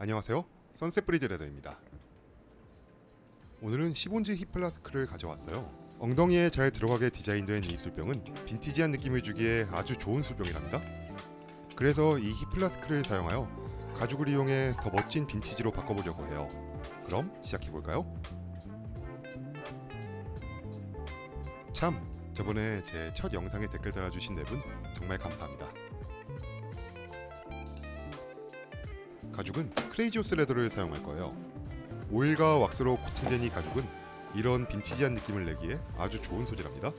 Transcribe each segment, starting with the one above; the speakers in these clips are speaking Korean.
안녕하세요. 선셋 브리즈 레더입니다. 오늘은 10온즈 힙플라스크를 가져왔어요. 엉덩이에 잘 들어가게 디자인된 이 술병은 빈티지한 느낌을 주기에 아주 좋은 술병이랍니다. 그래서 이 힙플라스크를 사용하여 가죽을 이용해 더 멋진 빈티지로 바꿔보려고 해요. 그럼 시작해볼까요? 참, 저번에 제 첫 영상에 댓글 달아주신 네분 정말 감사합니다. 가죽은 크레이지오스 레더를 사용할 거예요. 오일과 왁스로 코팅된 이 가죽은 이런 빈티지한 느낌을 내기에 아주 좋은 소재랍니다.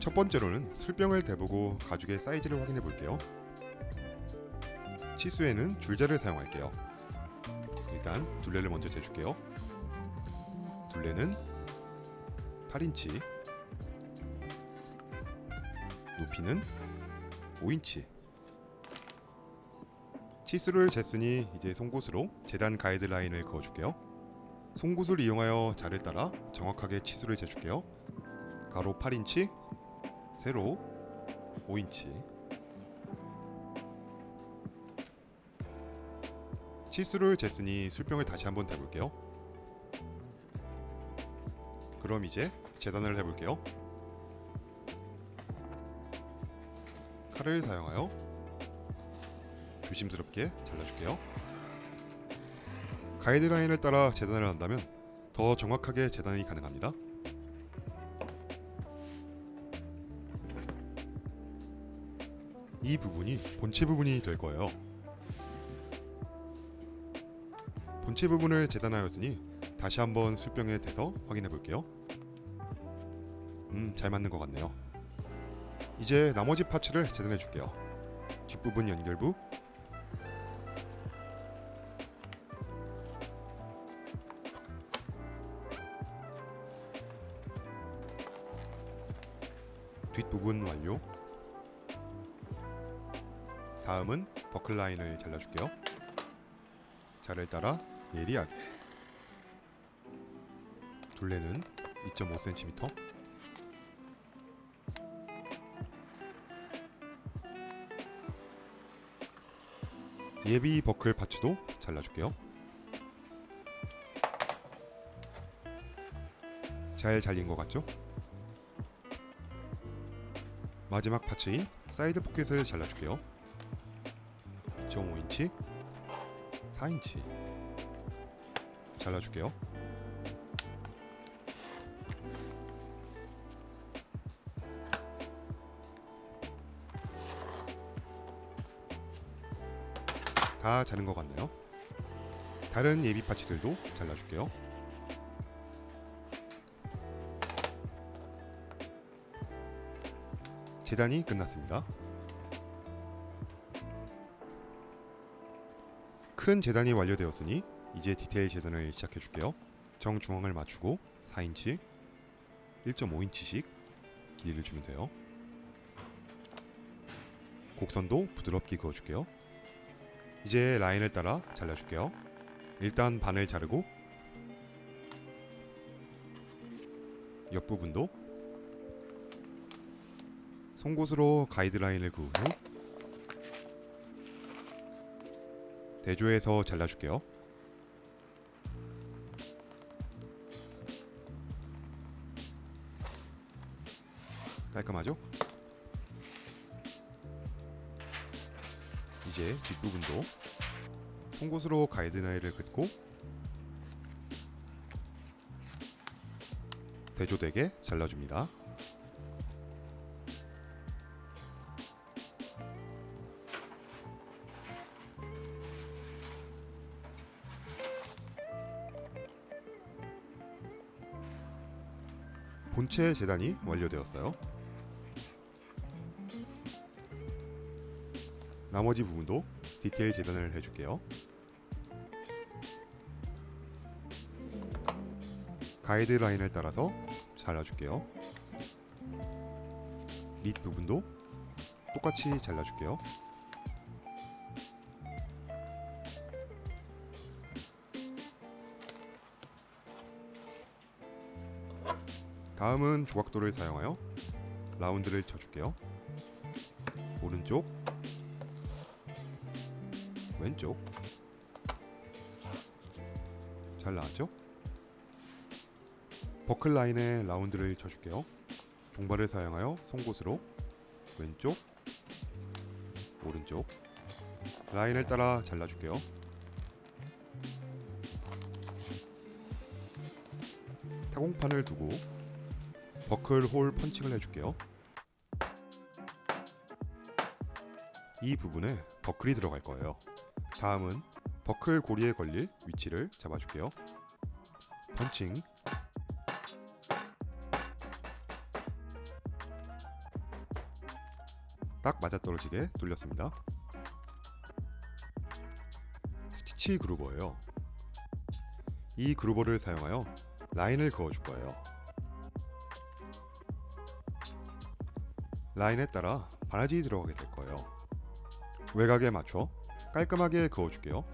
첫 번째로는 술병을 대보고 가죽의 사이즈를 확인해 볼게요. 치수에는 줄자를 사용할게요. 일단 둘레를 먼저 재줄게요. 둘레는 8인치, 높이는 5인치. 치수를 쟀으니 이제 송곳으로 재단 가이드라인을 그어줄게요. 송곳을 이용하여 자를 따라 정확하게 치수를 재줄게요. 가로 8인치, 세로 5인치. 치수를 쟀으니 술병을 다시 한번 대볼게요. 그럼 이제 재단을 해볼게요. 칼을 사용하여 조심스럽게 잘라줄게요. 가이드라인을 따라 재단을 한다면 더 정확하게 재단이 가능합니다. 이 부분이 본체 부분이 될 거예요. 본체 부분을 재단하였으니 다시 한번 술병에 대서 확인해 볼게요. 음, 잘 맞는 것 같네요. 이제 나머지 파츠를 재단해 줄게요. 뒷부분 연결부, 부분 완료. 다음은 버클 라인을 잘라줄게요. 자를 따라 예리하게. 둘레는 2.5cm. 예비 버클 파츠도 잘라줄게요. 잘 잘린 것 같죠? 마지막 파츠인 사이드 포켓을 잘라줄게요. 2.5인치, 4인치 잘라줄게요. 다 자른 것 같네요. 다른 예비 파츠들도 잘라줄게요. 재단이 끝났습니다. 큰 재단이 완료되었으니 이제 디테일 재단을 시작해 줄게요. 정중앙을 맞추고 4인치, 1.5인치씩 길이를 주면 돼요. 곡선도 부드럽게 그어 줄게요. 이제 라인을 따라 잘라 줄게요. 일단 반을 자르고 옆부분도 송곳으로 가이드라인을 그은 후 대조해서 잘라줄게요. 깔끔하죠? 이제 뒷부분도 송곳으로 가이드라인을 긋고 대조되게 잘라줍니다. 본체 재단이 완료되었어요. 나머지 부분도 디테일 재단을 해줄게요. 가이드라인을 따라서 잘라줄게요. 밑 부분도 똑같이 잘라줄게요. 다음은 조각도를 사용하여 라운드를 쳐줄게요. 오른쪽, 왼쪽 잘 나왔죠? 버클 라인에 라운드를 쳐줄게요. 종발을 사용하여 송곳으로 왼쪽 오른쪽 라인을 따라 잘라줄게요. 타공판을 두고 버클 홀 펀칭을 해줄게요. 이 부분에 버클이 들어갈 거예요. 다음은 버클 고리에 걸릴 위치를 잡아줄게요. 펀칭 딱 맞아떨어지게 뚫렸습니다. 스티치 그루버예요. 이 그루버를 사용하여 라인을 그어줄 거예요. 라인에 따라 바느질이 들어가게 될 거예요. 외곽에 맞춰 깔끔하게 그어줄게요.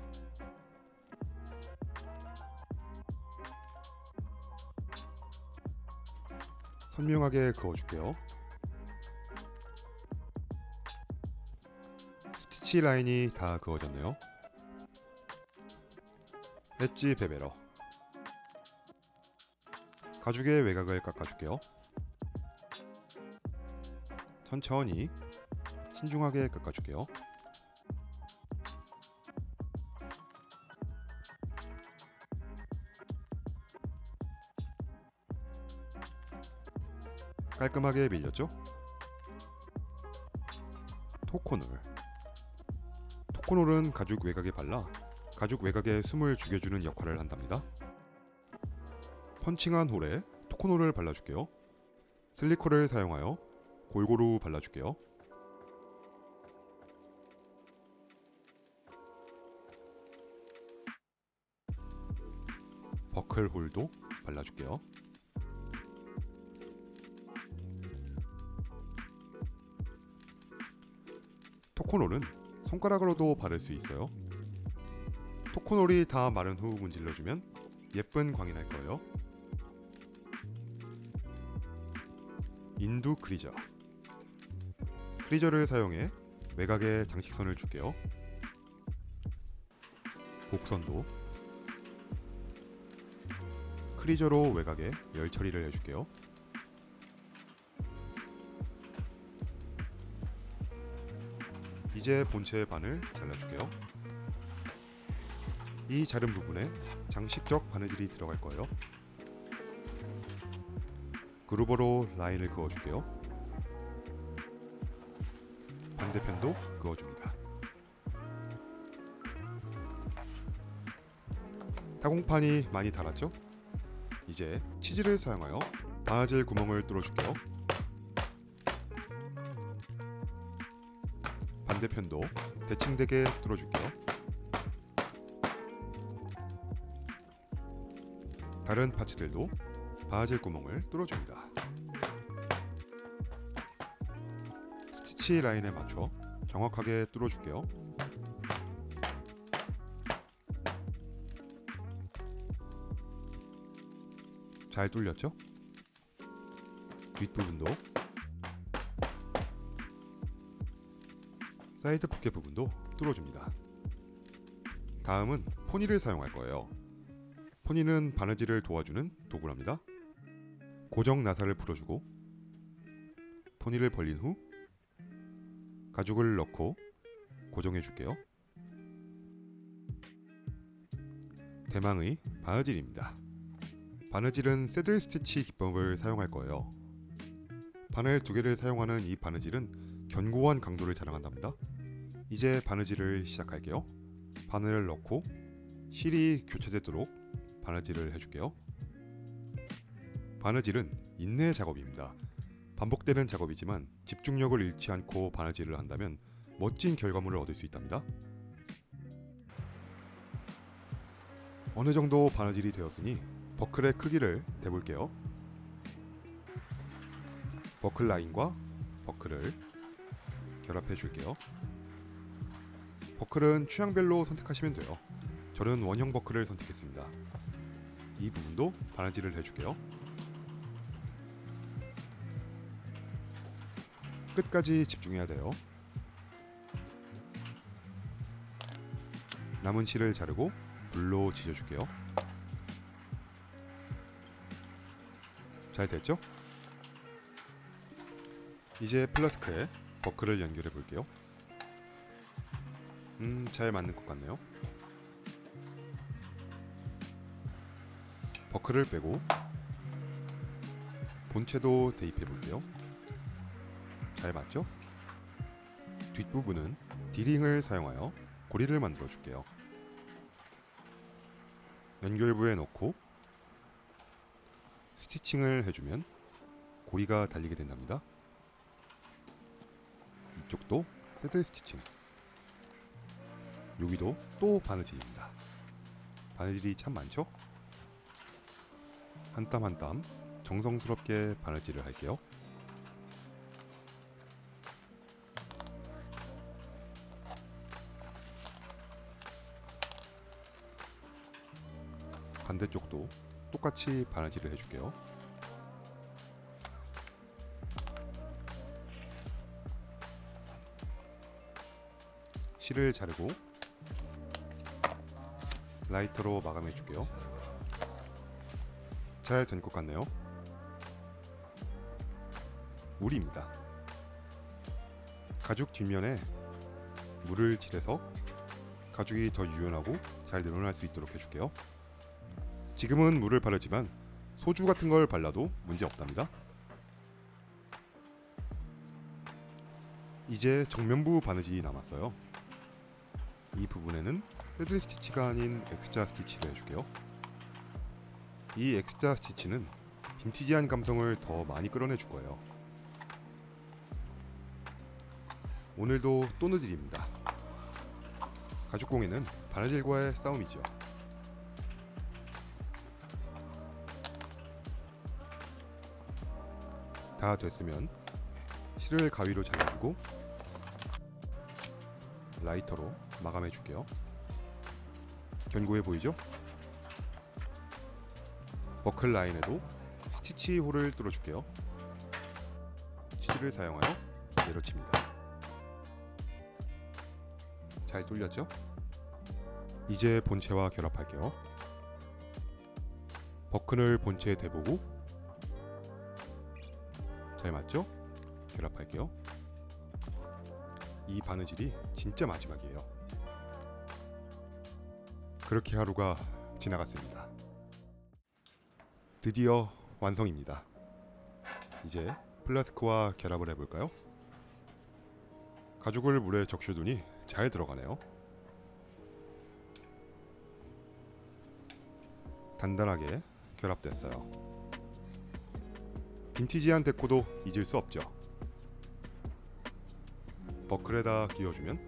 선명하게 그어줄게요. 스티치 라인이 다 그어졌네요. 엣지 베베러 가죽의 외곽을 깎아줄게요. 천천히 신중하게 깎아줄게요. 깔끔하게 밀렸죠? 토코놀 토코놀은 가죽 외곽에 발라 가죽 외곽에 숨을 죽여주는 역할을 한답니다. 펀칭한 홀에 토코놀을 발라줄게요. 슬리커를 사용하여 골고루 발라줄게요. 버클 홀도 발라줄게요. 토코놀은 손가락으로도 바를 수 있어요. 토코놀이 다 마른 후 문질러주면 예쁜 광이 날 거예요. 인두 크리저 크리저를 사용해 외곽에 장식선을 줄게요. 곡선도 크리저로 외곽에 열 처리를 해줄게요. 이제 본체의 반을 잘라줄게요. 이 자른 부분에 장식적 바느질이 들어갈 거예요. 그루버로 라인을 그어줄게요. 반대편도 그어줍니다. 타공판이 많이 닳았죠? 이제 치즈를 사용하여 바느질 구멍을 뚫어줄게요. 반대편도 대칭되게 뚫어줄게요. 다른 파츠들도 바질 구멍을 뚫어줍니다. 스티치 라인에 맞춰 정확하게 뚫어줄게요. 잘 뚫렸죠? 뒷부분도 사이드 포켓 부분도 뚫어줍니다. 다음은 포니를 사용할 거예요. 포니는 바느질을 도와주는 도구랍니다. 고정 나사를 풀어주고 포니를 벌린 후 가죽을 넣고 고정해 줄게요. 대망의 바느질입니다. 바느질은 새들 스티치 기법을 사용할 거예요. 바늘 두 개를 사용하는 이 바느질은 견고한 강도를 자랑한답니다. 이제 바느질을 시작할게요. 바늘을 넣고 실이 교차되도록 바느질을 해줄게요. 바느질은 인내 작업입니다. 반복되는 작업이지만 집중력을 잃지 않고 바느질을 한다면 멋진 결과물을 얻을 수 있답니다. 어느 정도 바느질이 되었으니 버클의 크기를 대볼게요. 버클 라인과 버클을 결합해 줄게요. 버클은 취향별로 선택하시면 돼요. 저는 원형 버클을 선택했습니다. 이 부분도 바느질을 해줄게요. 끝까지 집중해야 돼요. 남은 실을 자르고 불로 지져줄게요. 잘 됐죠? 이제 플라스크에 버클을 연결해 볼게요. 음, 잘 맞는 것 같네요. 버클을 빼고 본체도 대입해 볼게요. 잘 맞죠? 뒷부분은 디링을 사용하여 고리를 만들어 줄게요. 연결부에 넣고 스티칭을 해주면 고리가 달리게 된답니다. 이쪽도 새들 스티칭. 여기도 또 바느질입니다. 바느질이 참 많죠? 한 땀 한 땀 정성스럽게 바느질을 할게요. 똑같이 바느질을 해줄게요. 실을 자르고 라이터로 마감해 줄게요. 잘 된 것 같네요. 물입니다. 가죽 뒷면에 물을 칠해서 가죽이 더 유연하고 잘 늘어날 수 있도록 해줄게요. 지금은 물을 바르지만 소주 같은 걸 발라도 문제 없답니다. 이제 정면부 바느질이 남았어요. 이 부분에는 새들 스티치가 아닌 엑스자 스티치를 해줄게요. 이 엑스자 스티치는 빈티지한 감성을 더 많이 끌어내줄 거예요. 오늘도 또 느질입니다. 가죽공예는 바느질과의 싸움이죠. 다 됐으면 실을 가위로 잘라주고 라이터로 마감해 줄게요. 견고해 보이죠? 버클 라인에도 스티치 홀을 뚫어 줄게요. 치즈를 사용하여 내려칩니다. 잘 뚫렸죠? 이제 본체와 결합할게요. 버클을 본체에 대보고 잘 맞죠? 결합할게요. 이 바느질이 진짜 마지막이에요. 그렇게 하루가 지나갔습니다. 드디어 완성입니다. 이제 플라스크와 결합을 해볼까요? 가죽을 물에 적셔두니 잘 들어가네요. 단단하게 결합됐어요. 빈티지한 데코도 잊을 수 없죠. 버클에다 끼워주면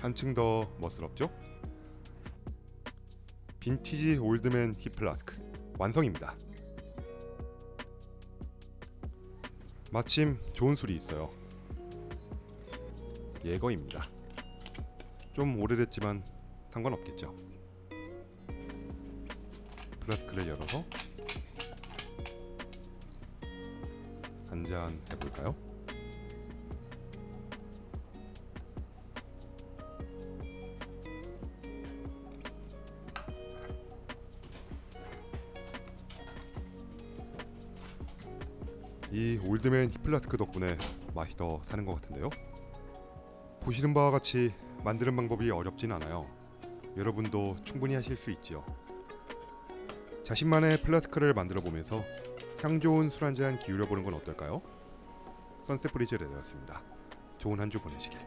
한층 더 멋스럽죠? 빈티지 올드맨 힙플라스크 완성입니다. 마침 좋은 술이 있어요. 예거입니다. 좀 오래됐지만 상관없겠죠. 플라스크를 열어서 한잔 해 볼까요? 이 올드맨 히플라스크 덕분에 맛이 더 사는 것 같은데요. 보시는 바와 같이 만드는 방법이 어렵진 않아요. 여러분도 충분히 하실 수 있지요. 자신만의 플라스크를 만들어 보면서 향 좋은 술 한잔 기울여 보는 건 어떨까요? 선셋 브리즈 레드였습니다. 좋은 한 주 보내시길.